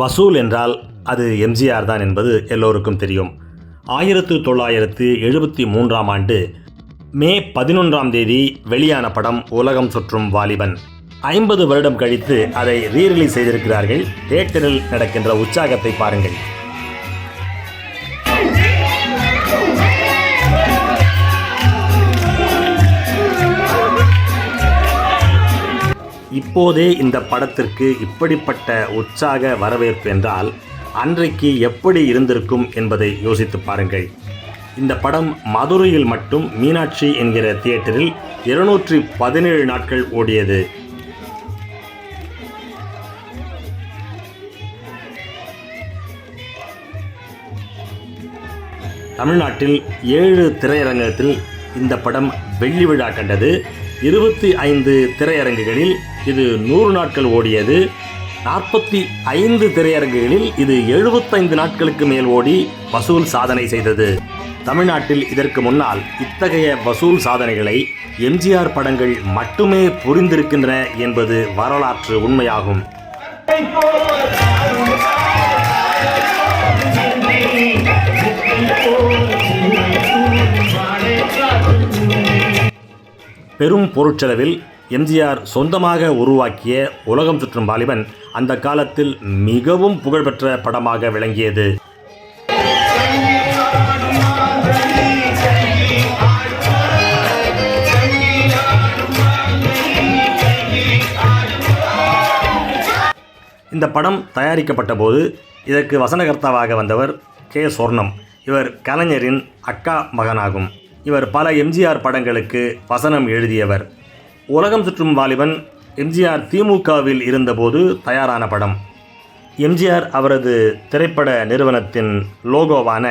வசூல் என்றால் அது எம்ஜிஆர் தான் என்பது எல்லோருக்கும் தெரியும். ஆயிரத்து தொள்ளாயிரத்து எழுபத்தி மூன்றாம் ஆண்டு மே பதினொன்றாம் தேதி வெளியான படம் உலகம் சுற்றும் வாலிபன். ஐம்பது வருடம் கழித்து அதை ரீரிலீஸ் செய்திருக்கிறார்கள். தியேட்டரில் நடக்கின்ற உற்சாகத்தை பாருங்கள். இப்போதே இந்த படத்திற்கு இப்படிப்பட்ட உற்சாக வரவேற்பு என்றால் அன்றைக்கு எப்படி இருந்திருக்கும் என்பதை யோசித்து பாருங்கள். இந்த படம் மதுரையில் மட்டும் மீனாட்சி என்கிற தியேட்டரில் இருநூற்றி பதினேழு நாட்கள் ஓடியது. தமிழ்நாட்டில் ஏழு திரையரங்கத்தில் இந்த படம் வெள்ளி விழா கண்டது. இருபத்தி ஐந்து திரையரங்குகளில் இது நூறு நாட்கள் ஓடியது. நாற்பத்தி ஐந்து திரையரங்குகளில் இது எழுபத்தைந்து நாட்களுக்கு மேல் ஓடி வசூல் சாதனை செய்தது. தமிழ்நாட்டில் இதற்கு முன்னால் இத்தகைய வசூல் சாதனைகளை எம்ஜிஆர் படங்கள் மட்டுமே புரிந்திருக்கின்றன என்பது வரலாற்று உண்மையாகும். பெரும் பொருட்செலவில் எம்ஜிஆர் சொந்தமாக உருவாக்கிய உலகம் சுற்றும் வாலிபன் அந்த காலத்தில் மிகவும் புகழ்பெற்ற படமாக விளங்கியது. இந்த படம் தயாரிக்கப்பட்ட போது இதற்கு வசனகர்த்தாவாக வந்தவர் கே சொர்ணம். இவர் கலைஞரின் அக்கா மகனாகும். இவர் பல எம்ஜிஆர் படங்களுக்கு வசனம் எழுதியவர். உலகம் சுற்றும் வாலிபன் எம்ஜிஆர் திமுகவில் இருந்தபோது தயாரான படம். எம்ஜிஆர் அவரது திரைப்பட நிறுவனத்தின் லோகோவான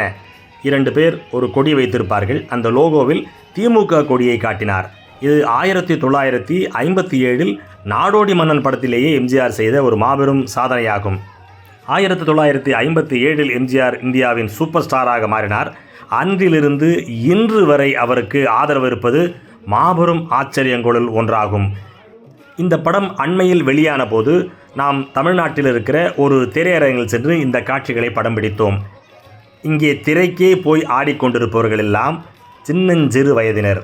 இரண்டு பேர் ஒரு கொடி வைத்திருப்பார்கள். அந்த லோகோவில் திமுக கொடியை காட்டினார். இது ஆயிரத்தி தொள்ளாயிரத்தி ஐம்பத்தி ஏழில் நாடோடி மன்னன் படத்திலேயே எம்ஜிஆர் செய்த ஒரு மாபெரும் சாதனையாகும். ஆயிரத்தி தொள்ளாயிரத்தி ஐம்பத்தி ஏழில் எம்ஜிஆர் இந்தியாவின் சூப்பர் ஸ்டாராக மாறினார். அன்றிலிருந்து இன்று வரை அவருக்கு ஆதரவு இருப்பது மாபெரும் ஆச்சரியங்களுள் ஒன்றாகும். இந்த படம் அண்மையில் வெளியான போது நாம் தமிழ்நாட்டில் இருக்கிற ஒரு திரையரங்கில் சென்று இந்த காட்சிகளை படம் பிடித்தோம். இங்கே திரைக்கே போய் ஆடிக்கொண்டிருப்பவர்கள் எல்லாம் சின்னஞ்சிறு வயதினர்.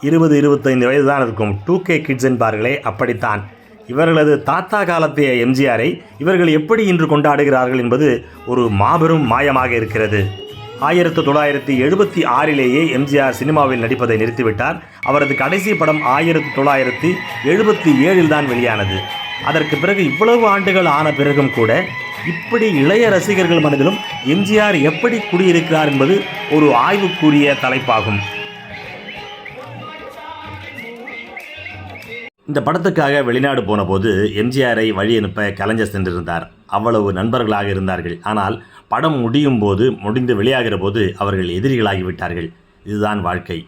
இருபது இருபத்தைந்து வயது தான் இருக்கும் டூ கே கிட்ஸ் என்பார்களே அப்படித்தான். இவர்களது தாத்தா காலத்தைய எம்ஜிஆரை இவர்கள் எப்படி இன்று கொண்டாடுகிறார்கள் என்பது ஒரு மாபெரும் மாயமாக இருக்கிறது. ஆயிரத்தி தொள்ளாயிரத்தி எழுபத்தி ஆறிலேயே எம்ஜிஆர் சினிமாவில் நடிப்பதை நிறுத்திவிட்டார். அவரது கடைசி படம் ஆயிரத்தி தொள்ளாயிரத்தி எழுபத்தி ஏழில் தான் வெளியானது. அதற்கு பிறகு இவ்வளவு ஆண்டுகள் ஆன பிறகும் கூட இப்படி இளைய ரசிகர்கள் மனதிலும் எம்ஜிஆர் எப்படி குடியிருக்கிறார் என்பது ஒரு ஆய்வுக்குரிய தலைப்பாகும். இந்த படத்துக்காக வெளிநாடு போனபோது எம்ஜிஆரை வழி அனுப்ப கலைஞர் சென்றிருந்தார். அவ்வளவு நண்பர்களாக இருந்தார்கள். ஆனால் படம் முடியும் போது முடிந்து வெளியாகிற போது அவர்கள் எதிரிகளாகிவிட்டார்கள். இதுதான் வாழ்க்கை.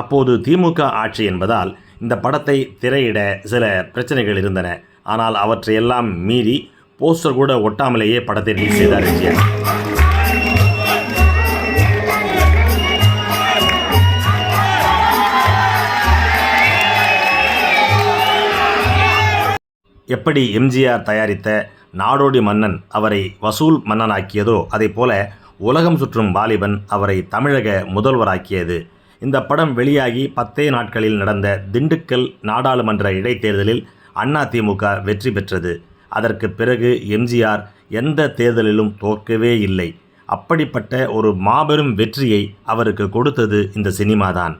அப்போது திமுக ஆட்சி என்பதால் இந்த படத்தை திரையிட சில பிரச்சனைகள் இருந்தன. ஆனால் அவற்றையெல்லாம் மீறி போஸ்டர் கூட ஒட்டாமலேயே படத்தை ரிலீஸ் செய்தார் எம்ஜிஆர். எப்படி எம்ஜிஆர் தயாரித்த நாடோடி மன்னன் அவரை வசூல் மன்னனாக்கியதோ போல உலகம் சுற்றும் வாலிபன் அவரை தமிழக முதல்வராக்கியது. இந்த படம் வெளியாகி பத்தே நாட்களில் நடந்த திண்டுக்கல் நாடாளுமன்ற இடைத்தேர்தலில் அதிமுக வெற்றி பெற்றது. அதற்கு பிறகு எம்ஜிஆர் எந்த தேர்தலிலும் தோற்கவே இல்லை. அப்படிப்பட்ட ஒரு மாபெரும் வெற்றியை அவருக்கு கொடுத்தது இந்த சினிமாதான்.